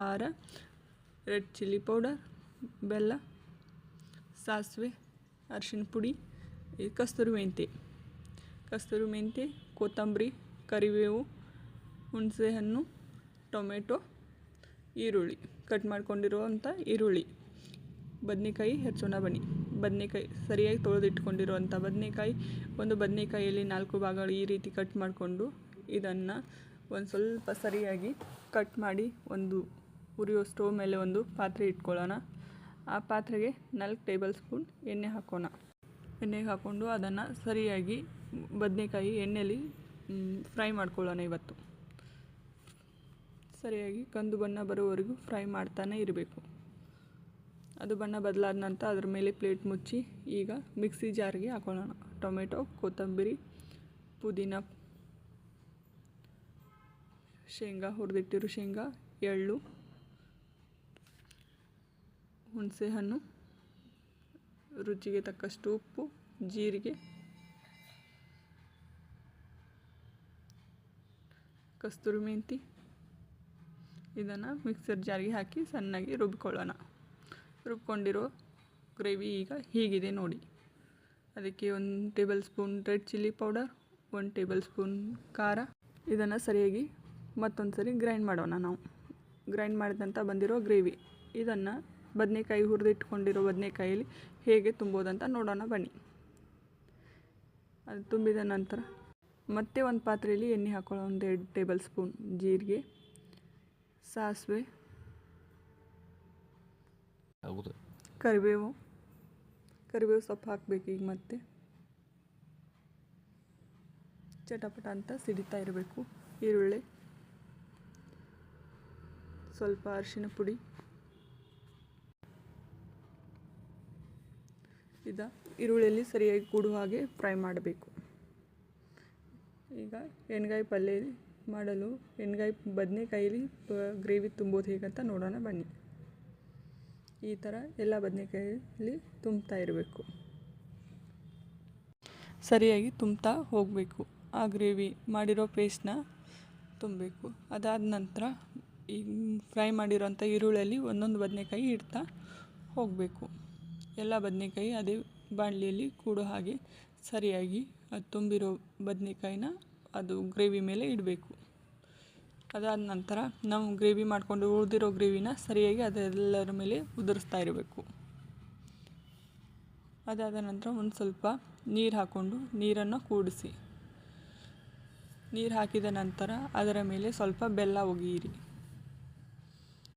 ಖಾರ red chilli powder ಬೆಲ್ಲ, ಸಾಸಿವೆ ಅರಿಶಿನ ಪುಡಿ ಕಸ್ತೂರಿ ಮೆಂತೆ ಕಸ್ತೂರಿ ಮೆಂತೆ ಕೊತ್ತಂಬರಿ, ಕರಿಬೇವು, ಹುಣಸೆಹಣ್ಣು, ಟೊಮೆಟೊ, ಈರುಳ್ಳಿ. ಕಟ್ ಮಾಡ್ಕೊಂಡಿರುವಂಥ ಈರುಳ್ಳಿ. ಬದನೆಕಾಯಿ ಹೆಚ್ಚೋಣ ಬನ್ನಿ. ಬದನೆಕಾಯಿ ಸರಿಯಾಗಿ ತೊಳೆದಿಟ್ಕೊಂಡಿರುವಂಥ ಬದನೇಕಾಯಿ, ಒಂದು ಬದನೇಕಾಯಿಯಲ್ಲಿ ನಾಲ್ಕು ಭಾಗಗಳು ಈ ರೀತಿ ಕಟ್ ಮಾಡಿಕೊಂಡು ಇದನ್ನು ಒಂದು ಸ್ವಲ್ಪ ಸರಿಯಾಗಿ ಕಟ್ ಮಾಡಿ ಒಂದು ಉರಿಯೋ ಸ್ಟೋವ್ ಮೇಲೆ ಒಂದು ಪಾತ್ರೆ ಇಟ್ಕೊಳ್ಳೋಣ. ಆ ಪಾತ್ರೆಗೆ ನಾಲ್ಕು ಟೇಬಲ್ ಸ್ಪೂನ್ ಎಣ್ಣೆ ಹಾಕೋಣ. ಎಣ್ಣೆಗೆ ಹಾಕ್ಕೊಂಡು ಅದನ್ನು ಸರಿಯಾಗಿ ಬದನೆಕಾಯಿ ಎಣ್ಣೆಯಲ್ಲಿ ಫ್ರೈ ಮಾಡ್ಕೊಳ್ಳೋಣ ಇವತ್ತು. ಸರಿಯಾಗಿ ಕಂದು ಬಣ್ಣ ಬರೋವರೆಗೂ ಫ್ರೈ ಮಾಡ್ತಾನೆ ಇರಬೇಕು. ಅದು ಬಣ್ಣ ಬದಲಾದ ನಂತರ ಅದ್ರ ಮೇಲೆ ಪ್ಲೇಟ್ ಮುಚ್ಚಿ ಈಗ ಮಿಕ್ಸಿ ಜಾರ್ಗೆ ಹಾಕೊಳ್ಳೋಣ. ಟೊಮೆಟೊ, ಕೊತ್ತಂಬರಿ, ಪುದೀನ, ಶೇಂಗಾ, ಹುರಿದಿಟ್ಟಿರೋ ಶೇಂಗಾ, ಎಳ್ಳು ಹುಣಸೆಹಣ್ಣು, ರುಚಿಗೆ ತಕ್ಕಷ್ಟು ಉಪ್ಪು, ಜೀರಿಗೆ, ಕಸ್ತೂರಿ ಮೆಂತಿ ಇದನ್ನು ಮಿಕ್ಸರ್ ಜಾರಿಗೆ ಹಾಕಿ ಸಣ್ಣಗೆ ರುಬ್ಕೊಳ್ಳೋಣ. ರುಬ್ಕೊಂಡಿರೋ ಗ್ರೇವಿ ಈಗ ಹೀಗಿದೆ ನೋಡಿ. ಅದಕ್ಕೆ ಒಂದು table spoon red chilli powder, ಒಂದು ಟೇಬಲ್ ಸ್ಪೂನ್ ಖಾರ. ಇದನ್ನು ಸರಿಯಾಗಿ ಮತ್ತೊಂದು ಸರಿ ಗ್ರೈಂಡ್ ಮಾಡೋಣ ನಾವು. ಗ್ರೈಂಡ್ ಮಾಡಿದಂಥ ಬಂದಿರೋ ಗ್ರೇವಿ. ಇದನ್ನು ಬದನೇಕಾಯಿ ಹುರಿದಿಟ್ಕೊಂಡಿರೋ ಬದನೇಕಾಯಲ್ಲಿ ಹೇಗೆ ತುಂಬೋದಂತ ನೋಡೋಣ ಬನ್ನಿ. ಅದು ತುಂಬಿದ ನಂತರ ಮತ್ತೆ ಒಂದು ಪಾತ್ರೆಯಲ್ಲಿ ಎಣ್ಣೆ ಹಾಕೊಳ್ಳೋ ಒಂದು ಎರಡು ಟೇಬಲ್ ಸ್ಪೂನ್ ಜೀರಿಗೆ ಸಾಸಿವೆ ಕರಿಬೇವು ಕರಿಬೇವು ಸೊಪ್ಪು ಹಾಕಬೇಕು ಈಗ ಮತ್ತೆ. ಚಟಪಟ ಅಂತ ಸಿಡಿತಾ ಇರಬೇಕು ಈರುಳ್ಳಿ ಸ್ವಲ್ಪ ಅರಿಶಿನ ಪುಡಿ. ಇದ ಈರುಳ್ಳಿಯಲ್ಲಿ ಸರಿಯಾಗಿ ಕೂಡುವ ಹಾಗೆ ಫ್ರೈ ಮಾಡಬೇಕು. ಈಗ ಎಣ್ಗಾಯಿ ಪಲ್ಯ ಮಾಡಲು ಎಣ್ಗಾಯಿ ಬದನೆಕಾಯಲ್ಲಿ ಗ್ರೇವಿ ತುಂಬೋದು ಹೇಗಂತ ನೋಡೋಣ ಬನ್ನಿ. ಈ ಥರ ಎಲ್ಲ ಬದನೆಕಾಯಲ್ಲಿ ತುಂಬ್ತಾ ಇರಬೇಕು. ಸರಿಯಾಗಿ ತುಂಬ್ತಾ ಹೋಗಬೇಕು. ಆ ಗ್ರೇವಿ ಮಾಡಿರೋ ಪೇಸ್ಟ್ನ ತುಂಬಬೇಕು. ಅದಾದ ನಂತರ ಈ ಫ್ರೈ ಮಾಡಿರೋಂಥ ಈರುಳ್ಳಿಯಲ್ಲಿ ಒಂದೊಂದು ಬದನೆಕಾಯಿ ಇಡ್ತಾ ಹೋಗಬೇಕು. ಎಲ್ಲ ಬದನೆಕಾಯಿ ಅದೇ ಬಾಣಲಿಯಲ್ಲಿ ಕೂಡೋ ಹಾಗೆ ಸರಿಯಾಗಿ ಅದು ತುಂಬಿರೋ ಬದನೆಕಾಯಿನ ಅದು ಗ್ರೇವಿ ಮೇಲೆ ಇಡಬೇಕು. ಅದಾದ ನಂತರ ನಾವು ಗ್ರೇವಿ ಮಾಡಿಕೊಂಡು ಉಳಿದಿರೋ ಗ್ರೇವಿನ ಸರಿಯಾಗಿ ಅದೆಲ್ಲರ ಮೇಲೆ ಉದುರಿಸ್ತಾ ಇರಬೇಕು. ಅದಾದ ನಂತರ ಒಂದು ಸ್ವಲ್ಪ ನೀರು ಹಾಕ್ಕೊಂಡು ನೀರನ್ನು ಕೂಡಿಸಿ. ನೀರು ಹಾಕಿದ ನಂತರ ಅದರ ಮೇಲೆ ಸ್ವಲ್ಪ ಬೆಲ್ಲ ಒಗೆಯಿರಿ.